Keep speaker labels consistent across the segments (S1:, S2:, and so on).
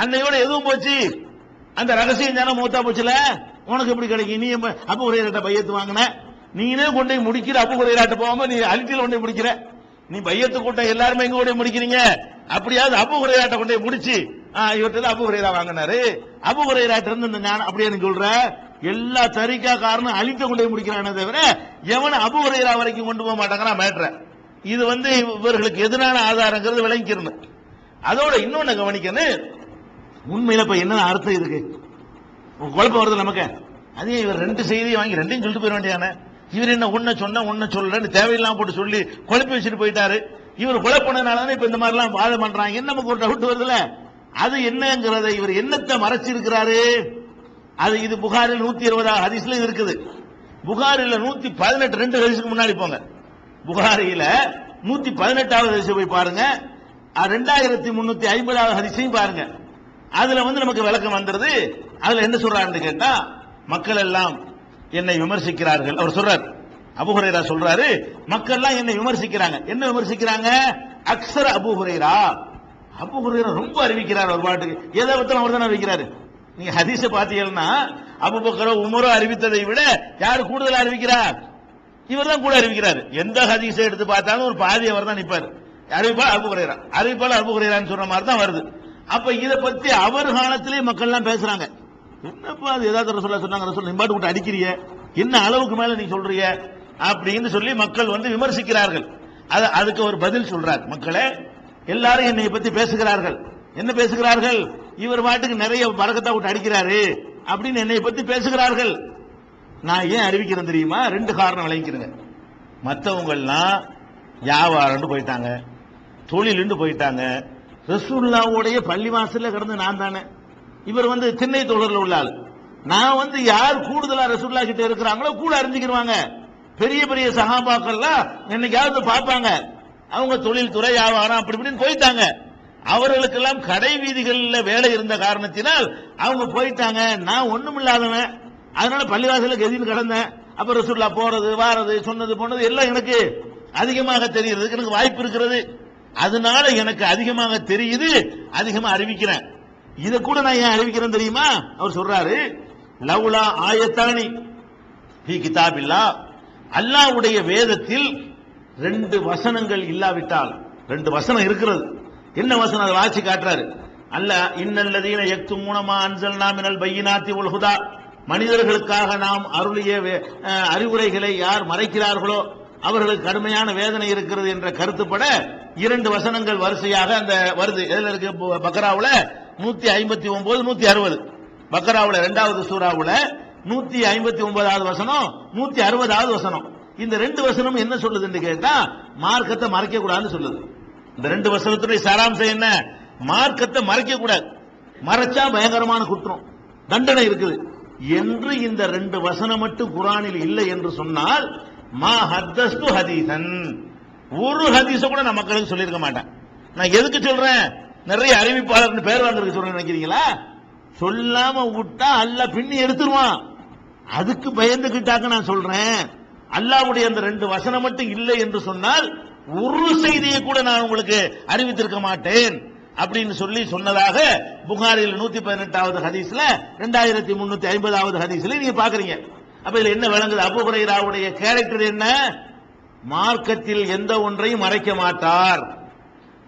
S1: அன்னையோட எதுவும் போச்சு? அந்த ரகசியம் தானே மூத்தா போச்சுல? உனக்கு எப்படி கிடைக்கும்? நீ அப்ப அபு ரேட்ட பையத்து வாங்கின? நீனே கொண்டு போய் முடிக்கிற அபு ராட்ட போகாம நீ அலிட்டியில் கொண்டு போய் முடிக்கிற? நீ பையத்து கூட்டம் எல்லாருமே எங்க கூட முடிக்கிறீங்க? அப்படியாவது அபு ஹுரைராட்ட கொண்டு போய் முடிச்சு ஆ, இவர்கிட்ட அபு ஹுரேரா வாங்கினாரு. அபு ஹுரேராட்ட இருந்து இந்த ஞானம் அப்படியே எனக்கு சொல்ற? எல்லா தரிக்கா காரணம் அழித்த கொண்டு போய் முடிக்கிறானே தவிர எவன் அபு ஹுரேரா வரைக்கும் கொண்டு போக மாட்டாங்கிறான் மேட்ர இது வந்து இவர்களுக்கு எதிரான ஆதாரங்கிறது விளங்கிக்கிறணும் அதோட இன்னொன்னு கவனிக்கணும். உண்மையில இப்ப என்ன அர்த்தம் இருக்கு குழப்பம் வருது நமக்கு. அதே இவர் ரெண்டு செய்தியை வாங்கி ரெண்டையும் சொல்லிட்டு போயிட வேண்டியானே இவர் என்ன உன்ன சொன்ன உன்ன சொல்லலன்னு தேவையில்லாம போட்டு சொல்லி குழப்பி வச்சுட்டு போயிட்டாரு. இவர் குழப்பினதுனால இப்ப இந்த மாதிரி எல்லாம் வாழ பண்றாங்க. என்ன நமக்கு ஒரு டவுட் வருதுல அது என்னங்கிறத இவர் என்னத்தை மறைச்சிருக்கிறாரு? அது இது புகாரில் நூத்தி இருபதாவது ஹதீஸ்ல இது இருக்குது. புகாரில நூத்தி பதினெட்டு ரெண்டு ஹதீஸுக்கு முன்னாடி போங்க. புகாரியில நூத்தி பதினெட்டாவது ஹதீஸை போய் பாருங்க. ரெண்டாயிரத்தி முன்னூத்தி ஐம்பதாவது ஹதீஸையும் பாருங்க. அதுல வந்து நமக்கு விளக்கம் வந்துருது அதுல என்ன சொல்றாருன்னு கேட்டா மக்கள் எல்லாம் என்னை விமர்சிக்கிறார்கள். அவர் சொல்றார் அபுஹுரேரா சொல்றாரு மக்கள் எல்லாம் என்னை விமர்சிக்கிறாங்க. என்ன விமர்சிக்கிறாங்க? அக்ஸர அபு அபுஹுரேரா அபு ரொம்ப அறிவிக்கிறார் ஒரு பாட்டுக்கு. எதை பத்திரம் அவர் தானே அறிவிக்கிறாரு. நீங்க ஹதீஸ பாத்தீங்கன்னா அபுபக்கரோ உமரோ அறிவித்ததை விட யார் கூடுதல் அறிவிக்கிறார்? இவர் தான் கூட அறிவிக்கிறார். எந்த ஹதீஸை எடுத்து பார்த்தாலும் ஒரு பாதி அவர் தான் நிற்பார் அறிவிப்பாளர் அபு குறைரா அறிவிப்பாளர் அபு சொல்ற மாதிரி தான் வருது. அப்ப இத பத்தி அவர் காலத்திலேயே மக்கள் எல்லாம் பேசுறாங்க. என்னப்பா அது ஏதாவது சொல்ல சொன்னாங்க ரசூல் நிம்பாட்டு விட்டு அடிக்கிறிய? என்ன அளவுக்கு மேல நீ சொல்றிய? அப்படின்னு சொல்லி மக்கள் வந்து விமர்சிக்கிறார்கள். அது அதுக்கு ஒரு பதில் சொல்றார். மக்களே எல்லாரும் என்னை பத்தி பேசுகிறார்கள். என்ன பேசுகிறார்கள்? இவர் பாட்டுக்கு நிறைய பறக்கத்தை விட்டு அடிக்கிறாரு அப்படின்னு என்னை பத்தி பேசுகிறார்கள். நான் ஏன் அறிவிக்கிறேன் தெரியுமா? ரெண்டு காரணம் விளைவிக்கிறேங்க மற்றவங்கள்லாம் வியாபாரம்னு போயிட்டாங்க தொழிலுண்டு போயிட்டாங்க ரசூல்லாவுடைய பள்ளிவாசல்ல கிடந்து நான் தானே. இவர் வந்து திண்ணை தொடர்ல உள்ள ஆள். நான் வந்து யார் கூடுதலா ரசூல்லா கிட்ட இருக்கிறாங்களோ கூட அறிஞ்சுக்கிடுவாங்க பெரிய பெரிய சகாபாக்கள்லாம் என்னைக்காவது பார்ப்பாங்க. அவங்க தொழில் துறை வியாபாரம் அப்படி இப்படின்னு போயிட்டாங்க. அவர்களுக்கெல்லாம் கடை வீதிகளில் வேலை இருந்த காரணத்தினால் அவங்க போயிட்டாங்க. நான் ஒண்ணும் இல்லாதவன். அதனால பள்ளிவாசலுக்கு எதிர்த்து கிடந்தேன். அப்ப ரசூல்லா போறது வாரது சொன்னது போனது எல்லாம் எனக்கு அதிகமாக தெரியறதுக்கு எனக்கு வாய்ப்பு இருக்கிறது. அதனால எனக்கு அதிகமாக தெரியுது அதிகமா அறிவிக்கிறேன். இதை கூட நான் ஏன் அறிவிக்கிறேன் தெரியுமா? அவர் சொல்றாரு லவ்லா ஆயத்தானி ஹி கிதாபில்லா. அல்லாவுடைய வேதத்தில் ரெண்டு வசனங்கள் இல்லாவிட்டால் ரெண்டு வசனம் இருக்கிறது. என்ன வசனம்? அதை வாசி காட்டுறாரு. அல்ல இன்னல்லதீன எக்து மூணமா அன்சல் நாமினல் பையினாத்தி உல்ஹுதா மனிதர்களுக்காக நாம் அருளிய அறிவுரைகளை யார் மறைக்கிறார்களோ அவர்களுக்கு கடுமையான வேதனை இருக்கிறது என்ற கருத்துப்பட இரண்டு வசனங்கள் வரிசையாக அந்த வருது. எதில் இருக்கு? பக்ராவில் நூத்தி ஐம்பத்தி ஒன்பது நூத்தி அறுபது. பக்ராவில் இரண்டாவது சூறாவுல நூத்தி ஐம்பத்தி ஒன்பதாவது வசனம் நூத்தி அறுபதாவது வசனம். இந்த ரெண்டு வசனம் என்ன சொல்லுதுன்னு கேட்டா மார்க்கத்தை மறைக்க கூடாதுன்னு சொல்லுது. இந்த ரெண்டு வசனத்துடைய சாராம்சம் என்ன? மார்க்கத்தை மறைக்க கூடாது. மறைச்சா பயங்கரமான குற்றம். தண்டனை இருக்குது. என்று இந்த ரெண்டு வசனம் மட்டும் குரானில் இல்லை என்று சொன்னால் மா ஹத்தஸ்து ஹதீசன். ஒரு ஹதீஸ கூட நான் மக்களுக்கு சொல்லியிருக்க மாட்டேன். நான் எதுக்கு சொல்றேன்? நிறைய அறிவிப்பாளர் பேர் வாங்குறதுக்கு சொல்றேன் நினைக்கிறீங்களா? சொல்லாம விட்டா அல்ல பின்னி எடுத்துருவான். அதுக்கு பயந்துகிட்டாக்க நான் சொல்றேன். அல்லாவுடைய அந்த ரெண்டு வசனம் மட்டும் இல்லை என்று சொன்னால் ஒரு செய்தியை கூட நான் உங்களுக்கு அறிவித்திருக்க மாட்டேன் அப்படின்னு சொல்லி சொன்னதாக புகாரில் நூத்தி பதினெட்டாவது ஹதீஸ்ல ரெண்டாயிரத்தி முன்னூத்தி ஐம்பதாவது ஹதீஸ்ல நீங்க பாக்குறீங்க. அப்ப இதுல என்ன விளங்குது? அபு ஹுரைராவுடைய கேரக்டர் என்ன? மார்க்கத்தில் எந்த ஒன்றையும் மறைக்க மாட்டார்.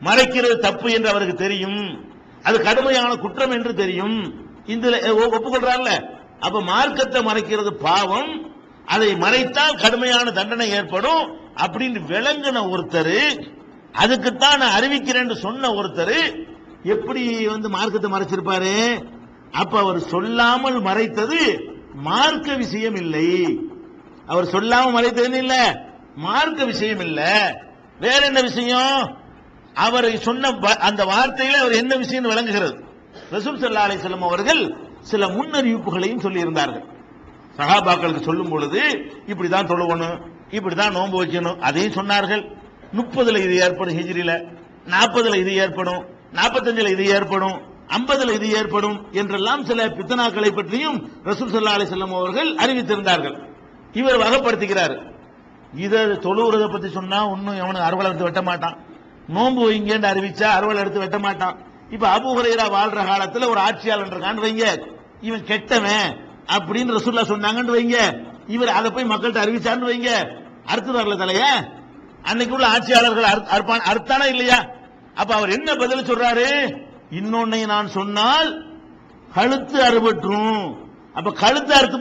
S1: மறைக்கிறது தப்பு என்று அவருக்கு தெரியும். அது கடுமையான குற்றம் என்று தெரியும். இந்த ஒப்புக்கொள்றாங்கல்ல அப்ப மார்க்கத்தை மறைக்கிறது பாவம். அதை மறைத்தால் கடுமையான தண்டனை ஏற்படும். அப்படின்னு விளங்கின ஒருத்தர் அதுக்குத்தான் நான் அறிவிக்கிறேன்னு சொன்ன ஒருத்தர் எப்படி வந்து மார்க்கத்தை மறைச்சிருப்பாரு? அப்ப அவர் சொல்லாமல் மறைத்தது மார்க்க விஷயம் இல்லை அவர் சொல்லாம மறைத்தது இல்ல மார்க்க விஷயம் இல்ல வேற என்ன விஷயம்? அவர் சொன்ன ப- அந்த வார்த்தையில அவர் என்ன விஷயம் விளங்குகிறது? ரசூல் சல்லா அலைஹி வஸல்லம் அவர்கள் சில முன்னறிவிப்புகளையும் சொல்லி இருந்தார்கள் சகாபாக்களுக்கு சொல்லும் பொழுது இப்படிதான் தொழுவணும் இப்படிதான் நோன்பு வைக்கணும். அதையும் சொன்னார்கள். முப்பதுல இது ஏற்படும் ஹிஜ்ரில நாற்பதுல இது ஏற்படும் நாற்பத்தஞ்சுல இது ஏற்படும். ஐம்பதுல இது ஏற்படும் என்றெல்லாம் சில பித்தனாக்களை பற்றியும் ரசூல் சல்லா அலி செல்லம் அவர்கள் அறிவித்திருந்தார்கள். இவர் வகைப்படுத்துகிறார். இதை தொழுகிறத பத்தி சொன்னா ஒன்னும் எவனுக்கு அறுவலை எடுத்து வெட்ட மாட்டான். நோன்பு வைங்கன்னு அறிவிச்சா அறுவலை எடுத்து வெட்ட மாட்டான். இப்ப அபுஹரையரா வாழ்ற காலத்துல ஒரு ஆட்சியாளர் இருக்கான்னு வைங்க. இவன் கெட்டவன் அப்படின்னு ரசூல்லா சொன்னாங்கன்னு வைங்க. இவர் அதை போய் மக்கள்கிட்ட அறிவிச்சான்னு வைங்க. அறுத்து வரல தலைய? அன்னைக்கு உள்ள ஆட்சியாளர்கள் அறுத்- அறுப்பான் அறுத்தானா இல்லையா? அப்ப அவர் என்ன பதில் சொல்றாரு? இன்னொன்னை நான் சொன்னால் கழுத்து அறுபற்றும். அப்ப கழுத்து அறுத்து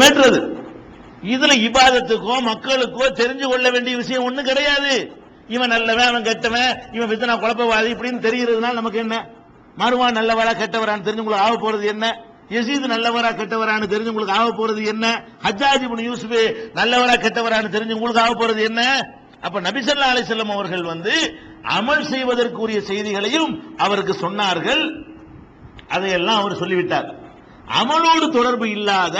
S1: பெற்றது. இதுல இபாதத்துக்கோ மக்களுக்கோ தெரிஞ்சு கொள்ள வேண்டிய விஷயம் ஒண்ணு கிடையாது. இவன் நல்லவன் அவன் கெட்டவன் இவன் வித்தனா குழப்பவாதி இப்படின்னு தெரிகிறதுனால நமக்கு என்ன? மருவான் நல்லவரா கெட்டவரான்னு தெரிஞ்சு உங்களுக்கு ஆக போறது என்ன? யசீது நல்லவரா கெட்டவரான்னு தெரிஞ்சு உங்களுக்கு ஆக போறது என்ன? ஹஜாஜி இப்னு யூசுப் நல்லவரா கெட்டவரான்னு தெரிஞ்சு உங்களுக்கு ஆக போறது என்ன? அப்ப நபிசல்லா அலிசல்லம் அவர்கள் வந்து அமல் செய்வதற்குரிய செய்திகளையும் அவருக்கு சொன்னார்கள். அதையெல்லாம் அவர் சொல்லிவிட்டார். அமலோடு தொடர்பு இல்லாத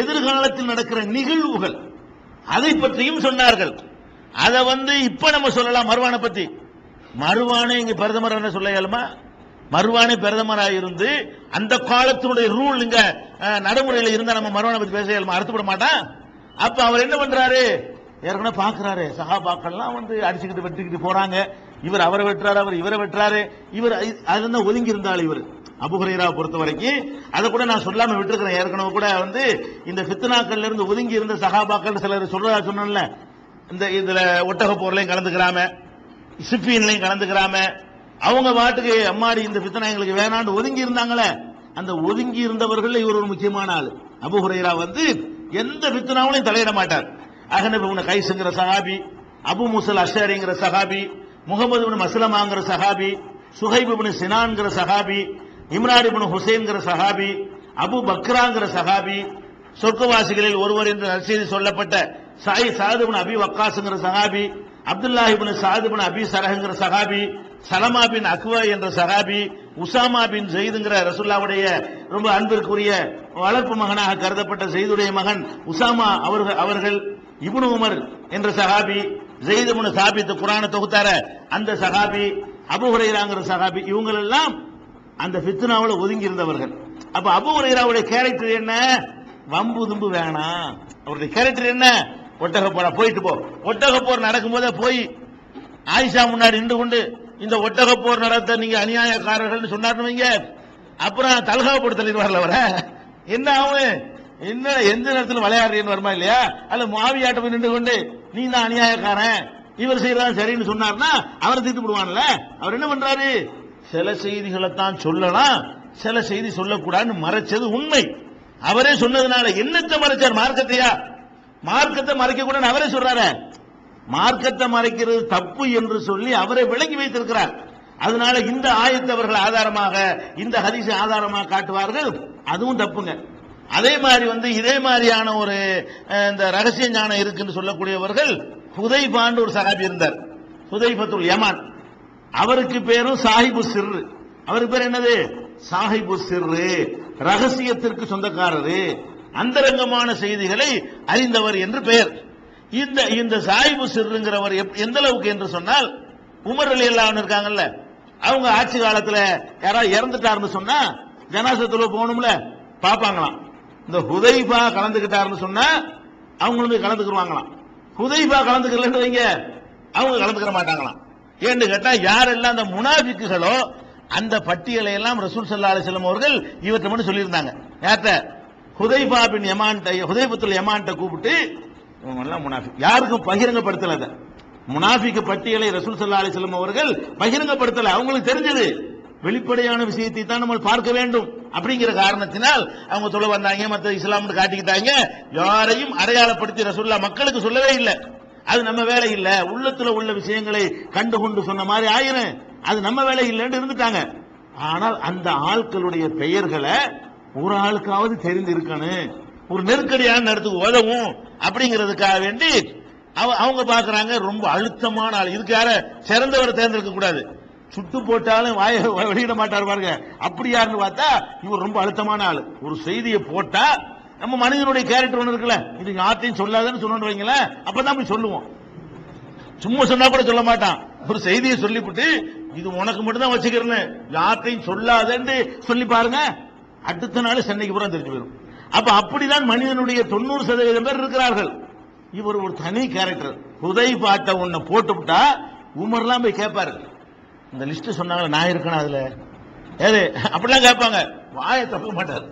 S1: எதிர்காலத்தில் நடக்கிற நிகழ்வுகள் அதை பற்றியும் சொன்னார்கள். அதை வந்து இப்ப நம்ம சொல்லலாம் மருவானை பத்தி. மருவானே இங்க பிரதமர் என்ன சொல்ல இயலுமா மருவானே பிரதமராக இருந்து அந்த காலத்தினுடைய ரூல் இங்க நடைமுறையில் இருந்தா நம்ம மறுவானை பத்தி பேச இயலுமா? அறுத்துப்பட மாட்டான்? அப்ப அவர் என்ன பண்றாரு? ஏற்கனவே பார்க்குறாரு. சகாபாக்கள்லாம் வந்து அடிச்சுக்கிட்டு வெட்டிக்கிட்டு போகிறாங்க இவர் அவரை வெட்டுறாரு அவர் இவரை வெட்டுறாரு. இவர் அதில் தான் ஒதுங்கி இருந்தாள் இவர்? அபுஹுரைராவை பொறுத்த வரைக்கும் அதை கூட நான் சொல்லாமல் விட்டுருக்கிறேன். ஏற்கனவே கூட வந்து இந்த ஃபித்னாக்கள்ல இருந்து ஒதுங்கி இருந்த சகாபாக்கள் சிலர் சொல்றதா சொன்னேன்ல. இந்த இதில் ஒட்டக போர்லையும் கலந்துக்கிறாம சிப்பியன்லையும் கலந்துக்கிறாம அவங்க பாட்டுக்கு அம்மாடி இந்த ஃபித்னா எங்களுக்கு வேணான்னு ஒதுங்கி இருந்தாங்களே. அந்த ஒதுங்கி இருந்தவர்கள் இவர் ஒரு முக்கியமான ஆள். அபுஹுரைரா வந்து எந்த ஃபித்னாவிலையும் தலையிட மாட்டார். அகனப் கைஸுங்கிற கைஸ்ங்கிற சஹாபி அபு முசல் அஷரிங்கிற சஹாபி முகமது பின் மஸ்லமாங்கிற சஹாபி சுஹைபு பின் சினான்கிற சஹாபி இம்ரான் பின் ஹுசைன்கிற சஹாபி அபு பக்ராங்கிற சஹாபி சொர்க்கவாசிகளில் ஒருவர் என்று நற்செய்தி சொல்லப்பட்ட சாய் சாது அபி வக்காசுங்கிற சஹாபி அப்துல்லா இப்னு சாது அபி சரஹுங்கிற சஹாபி சலமா பின் அக்வா என்ற சஹாபி உசாமா பின் ஜெயிதுங்கிற ரசுல்லாவுடைய ரொம்ப அன்பிற்குரிய வளர்ப்பு மகனாக கருதப்பட்ட ஜெயிதுடைய மகன் உசாமா அவர்கள் அவர்கள் இபுனு உமர் என்ற சஹாபி ஜெயிதமுன இப்னு சாபித் குரான தொகுத்தார அந்த சஹாபி அபுஹுரைராங்கிற சஹாபி இவங்க எல்லாம் அந்த ஃபித்னாவுல ஒதுங்கி இருந்தவர்கள் அப்ப அபுஹுரைராவுடைய கேரக்டர் என்ன? வம்பு தும்பு வேணாம் அவருடைய கேரக்டர் என்ன? ஒட்டக போற போயிட்டு போ. ஒட்டக போர் நடக்கும் போதே போய் ஆயிஷா முன்னாடி நின்று கொண்டு இந்த ஒட்டக போர் நடத்த நீங்க அநியாயக்காரர்கள் சொன்னார்னு வைங்க. அப்புறம் தலகாப்படுத்தல் வரல வர என்ன ஆகும் என்ன எந்த நேரத்தில் விளையாடுறீன்னு வருமா இல்லையா? அல்ல மாவியாட்ட போய் நின்று கொண்டு நீ தான் அநியாயக்காரன். இவர் செய்யறதா சரின்னு சொன்னார்னா அவரை தீர்த்து விடுவான்ல. அவர் என்ன பண்றாரு? சில செய்திகளை தான் சொல்லலாம் சில செய்தி சொல்லக்கூடாதுன்னு மறைச்சது உண்மை. அவரே சொன்னதுனால என்னத்தை மறைச்சார் மார்க்கத்தையா? மார்க்கத்தை மறைக்க கூட அவரே சொல்றாரு. மார்க்கத்தை மறைக்கிறது தப்பு என்று சொல்லி அவரை விளங்கி வைத்திருக்கிறார். அதனால இந்த ஆயத்தை அவர்கள் ஆதாரமாக இந்த ஹதீஸை ஆதாரமாக காட்டுவார்கள். அதுவும் தப்புங்க. அதே மாதிரி வந்து இதே மாதிரியான ஒரு இந்த ரகசிய ஞானம் இருக்குன்னு சொல்லக்கூடியவர்கள் ஹுதைபான்னு ஒரு சகாபி இருந்தார். ஹுதைபத்துல் யமான். அவருக்கு பேரும் சாஹிபு சிறு அவருக்கு பேர் என்னது? சாஹிபு சிறு ரகசியத்திற்கு சொந்தக்காரரு. அந்தரங்கமான செய்திகளை அறிந்தவர் என்று பெயர். இந்த இந்த சாஹிபு சிறுங்கிறவர் எப்- எந்த அளவுக்கு என்று சொன்னால் உமர் அலி இருக்காங்கல்ல. அவங்க ஆட்சி காலத்துல யாராவது இறந்துட்டாருன்னு சொன்னா ஜனாசத்துல போகணும்ல? பாப்பாங்களாம் இந்த ஹுதைபா கலந்துக்கிட்டாருன்னு சொன்னா அவங்களும் போய் கலந்துக்குருவாங்களாம். ஹுதைபா கலந்துக்கலன்னு வைங்க அவங்க கலந்துக்கிற மாட்டாங்களாம். ஏன்னு கேட்டா யாரெல்லாம் அந்த முனாபிக்குகளோ அந்த பட்டியலை எல்லாம் ரசூல் சல்லா அலிஸ்லாம் அவர்கள் இவற்றை மட்டும் சொல்லியிருந்தாங்க. யார்கிட்ட? ஹுதைபா பின் யமான்ட்ட ஹுதைபத்துல் யமான்ட்ட கூப்பிட்டு இவங்க எல்லாம் முனாஃபிக். யாருக்கும் பகிரங்கப்படுத்தல அதை. பட்டியலை ரசூல் சல்லா அலிஸ்லாம் அவர்கள் பகிரங்கப்படுத்தல. அவங்களுக்கு தெரிஞ்சது. வெளிப்படையான விஷயத்தை தான் நம்ம பார்க்க வேண்டும். அப்படிங்கிற காரணத்தினால் அவங்க சொல்ல வந்தாங்க மற்ற இஸ்லாம் காட்டிக்கிட்டாங்க. யாரையும் அடையாளப்படுத்தி ரசூல்லா மக்களுக்கு சொல்லவே இல்லை. அது நம்ம வேலை இல்லை. உள்ளத்துல உள்ள விஷயங்களை கண்டு கொண்டு சொன்ன மாதிரி ஆயிரும். அது நம்ம வேலை இல்லைன்னு இருந்துட்டாங்க. ஆனால் அந்த ஆட்களுடைய பெயர்களை ஒரு ஆளுக்காவது தெரிந்து இருக்கணும் ஒரு நெருக்கடியான நேரத்துக்கு உதவும் அப்படிங்கிறதுக்காக வேண்டி அவ- அவங்க பாக்குறாங்க ரொம்ப அழுத்தமான ஆள். இதுக்கு யார சிறந்தவரை தேர்ந்தெடுக்க கூடாது சுட்டு போட்டாலும் வாய வெளியிட மாட்டார் பாருங்க. அப்படி யாருன்னு பார்த்தா இவர் ரொம்ப அழுத்தமான ஆள். ஒரு செய்தியை போட்டா நம்ம மனிதனுடைய கேரக்டர் ஒன்று இருக்குல்ல. இது யார்த்தையும் சொல்லாதுன்னு சொன்னு வைங்களேன் அப்பதான் போய் சொல்லுவோம். சும்மா சொன்னா கூட சொல்ல மாட்டான். ஒரு செய்தியை சொல்லிவிட்டு இது உனக்கு மட்டும் தான் வச்சுக்கிறேன்னு யார்ட்டையும் சொல்லாதன்னு சொல்லி பாருங்க. அடுத்த நாள் சென்னைக்கு பூரா தெரிஞ்சு போயிடும் அப்ப அப்படிதான் மனிதனுடைய தொண்ணூறு சதவீதம் பேர் இருக்கிறார்கள். இவர் ஒரு தனி கேரக்டர் புதை பாட்டை ஒன்ன போட்டுவிட்டா உமர்லாம் போய் கேட்பாரு. இந்த லிஸ்ட் சொன்னாங்களே நான் இருக்கணும் அதுல. ஏது? அப்படிலாம் கேட்பாங்க. வாயை தப்ப மாட்டார்.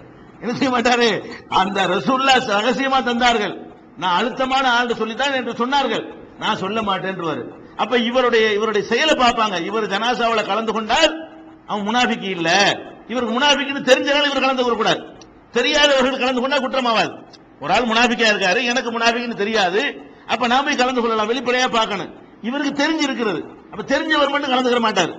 S1: என்ன செய்ய மாட்டாரு? அந்த ரசூல்லா ரகசியமா தந்தார்கள். நான் அழுத்தமான ஆள் சொல்லித்தான் என்று சொன்னார்கள். நான் சொல்ல மாட்டேன்றுவாரு. அப்ப இவருடைய இவருடைய செயலை பார்ப்பாங்க. இவர் ஜனாசாவில் கலந்து கொண்டால் அவன் முனாபிக்கு இல்ல. இவருக்கு முனாபிக்குன்னு தெரிஞ்சனால இவர் கலந்து கொள்ளக்கூடாது. தெரியாதவர்கள் கலந்து கொண்டா குற்றமாவாது. ஒரு ஆள் முனாபிக்கா இருக்காரு எனக்கு முனாபிக்குன்னு தெரியாது. அப்ப நான் போய் கலந்து கொள்ளலாம் வெளிப்படையா பார்க்கணும். இவருக்கு தெரிஞ்சு இருக்கிறது அப்ப தெரிஞ்சவர் மட்டும் கலந்துக்கிற மாட்டார்.